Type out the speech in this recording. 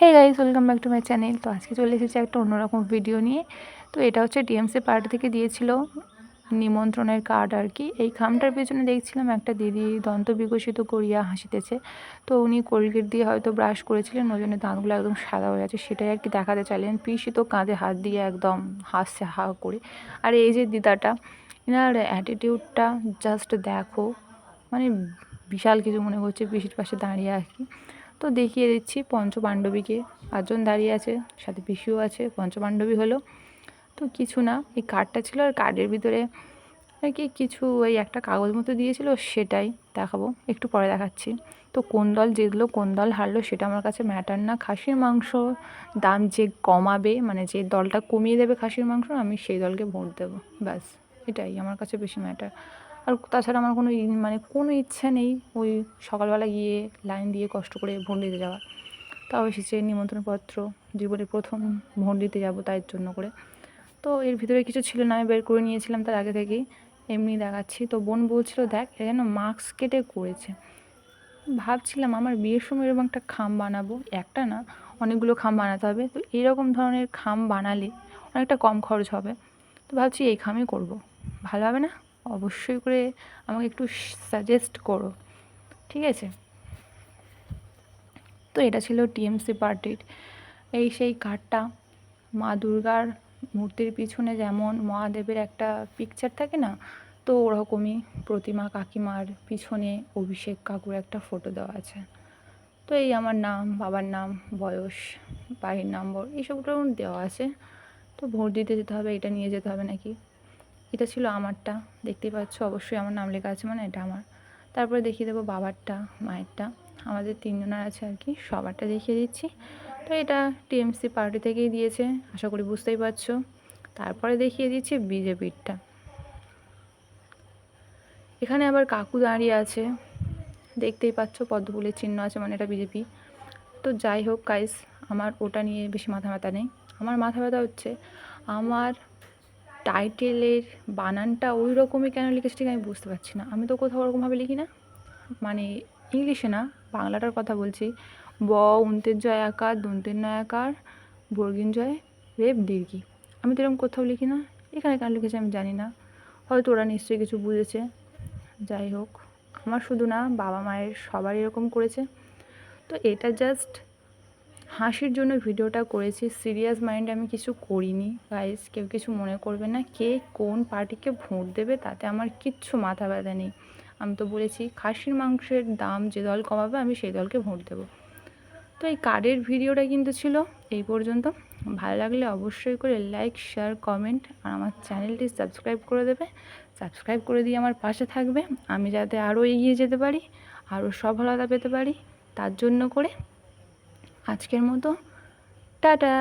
Hey guys welcome back to my channel তো আজকে চলে এসেছি একটা অন্যরকম ভিডিও নিয়ে। তো এটা হচ্ছে টিএমসি পার্টি থেকে দিয়েছিল নিমন্ত্রণের কার্ড আর কি। এই খামটার পেছনে দেখছিলাম একটা দিদি দন্ত বিকশিত করিয়া হাসিতেছে। তো উনি কোলগেট দিয়ে হয়তো ব্রাশ করেছিলেন, ওই জন্য দাঁতগুলো একদম সাদা হয়ে আছে সেটাই আর কি দেখাতে চাইলেন। পিসি তো কাঁধে হাত দিয়ে একদম হাসছে হা করে। আর এই যে দিদাটা এনার অ্যাটিটিউডটা জাস্ট দেখো। মানে বিশাল কিছু মনে করছে পিসির পাশে দাঁড়িয়ে আর কি। তো দেখিয়ে দিচ্ছি পঞ্চপাণ্ডবীকে। পাঁচজন দাঁড়িয়ে আছে, সাথে পিসিও আছে, পঞ্চপাণ্ডবী হলো। তো কিছু না, এই কার্ডটা ছিল আর কার্ডের ভিতরে আর কি কিছু ওই একটা কাগজ মতো দিয়েছিল, সেটাই দেখাবো, একটু পরে দেখাচ্ছি। তো কোন দল জিতলো, কোন দল হারলো, সেটা আমার কাছে ম্যাটার না। খাসির মাংস দাম যে কমাবে মানে যে দলটা কমিয়ে দেবে খাসির মাংস, আমি সেই দলকে ভোট দেবো, ব্যাস, এটাই আমার কাছে বেশি ম্যাটার। আর তাছাড়া আমার কোনো মানে কোনো ইচ্ছা নেই ওই সকালবেলা গিয়ে লাইন দিয়ে কষ্ট করে ভোট দিতে যাওয়ার। তাও এসেছে নিমন্ত্রণপত্র, জীবনে প্রথম ভোট দিতে যাব তাই জন্য করে। তো এর ভিতরে কিছু ছিল না, আমি বের করে নিয়েছিলাম তার আগে থেকেই। এমনি দেখাচ্ছি। তো বোন বলছিল, দেখ এটা যেন মাস্ক কেটে করেছে। ভাবছিলাম আমার বিয়ের সময় এরকম একটা খাম বানাবো, একটা না, অনেকগুলো খাম বানাতে হবে। তো এইরকম ধরনের খাম বানালে অনেকটা কম খরচ হবে। তো ভাবছি এই খামই করব। ভালো হবে না? অবশ্যই করে আমাকে একটু সাজেস্ট করো। ঠিক আছে? তো এটা ছিল টিএমসি পার্টির এই সেই কার্ডটা মা দুর্গার মূর্তির পিছনে যেমন মহাদেবের একটা পিকচার থাকে না, তো ওরকমই প্রতিমা কাকিমার পিছনে অভিষেক কাকুর একটা ফটো দেওয়া আছে। তো এই আমার নাম, বাবার নাম, বয়স, বাড়ির নম্বর এইসবগুলো দেওয়া আছে। তো ভোট দিতে যেতে হবে, এটা নিয়ে যেতে হবে নাকি? এটা ছিল আমারটা, দেখতেই পাচ্ছ অবশ্যই আমার নাম লেখা আছে মানে এটা আমার। তারপরে দেখিয়ে দেবো বাবারটা, মায়েরটা, আমাদের তিনজনের আছে আর কি, সবারটা দেখিয়ে দিচ্ছি। তো এটা টিএমসি পার্টি থেকেই দিয়েছে, আশা করি বুঝতেই পারছ। তারপরে দেখিয়ে দিচ্ছি বিজেপিরটা। এখানে আবার কাকু দাঁড়িয়ে আছে, দেখতেই পাচ্ছ পদ্মফুলের চিহ্ন আছে মানে এটা বিজেপি। তো যাই হোক কাইস আমার ওটা নিয়ে বেশি মাথা ব্যথা নেই। আমার মাথা ব্যথা হচ্ছে, আমার টাইটেলের বানানটা ওই রকমই কেন লিখেছে ঠিক আমি বুঝতে পারছি না। আমি তো কোথাও ওরকমভাবে লিখি না। মানে ইংলিশে না, বাংলাটার কথা বলছি। ব উন্তের জয় আকার দন্তের নয় আকার বর্গিন জয় রেপ দীর্ঘি। আমি তো এরকম কোথাও লিখি না। এখানে কেন লিখেছে আমি জানি না। হয়তো ওরা নিশ্চয়ই কিছু বুঝেছে। যাই হোক, আমার শুধু না বাবা মায়ের সবার এরকম করেছে। তো এটা জাস্ট হাসির জন্য ভিডিওটা করেছি। সিরিয়াস মাইন্ডে আমি কিছু করিনি। গাইস কেউ কিছু মনে করবে না কে কোন পার্টিকে ভোট দেবে তাতে আমার কিচ্ছু মাথা ব্যথা নেই। আমি তো বলেছি, খাসির মাংসের দাম যে দল কমাবে আমি সেই দলকে ভোট দেবো। তো এই কার্ডের ভিডিওটা কিন্তু ছিল এই পর্যন্ত। ভালো লাগলে অবশ্যই করে লাইক শেয়ার কমেন্ট আর আমার চ্যানেলটি সাবস্ক্রাইব করে দেবে। সাবস্ক্রাইব করে দিয়ে আমার পাশে থাকবে। আমি যাতে আরও এগিয়ে যেতে পারি, আরও সফলতা পেতে পারি, তার জন্য করে আজকের মতো। টাটা।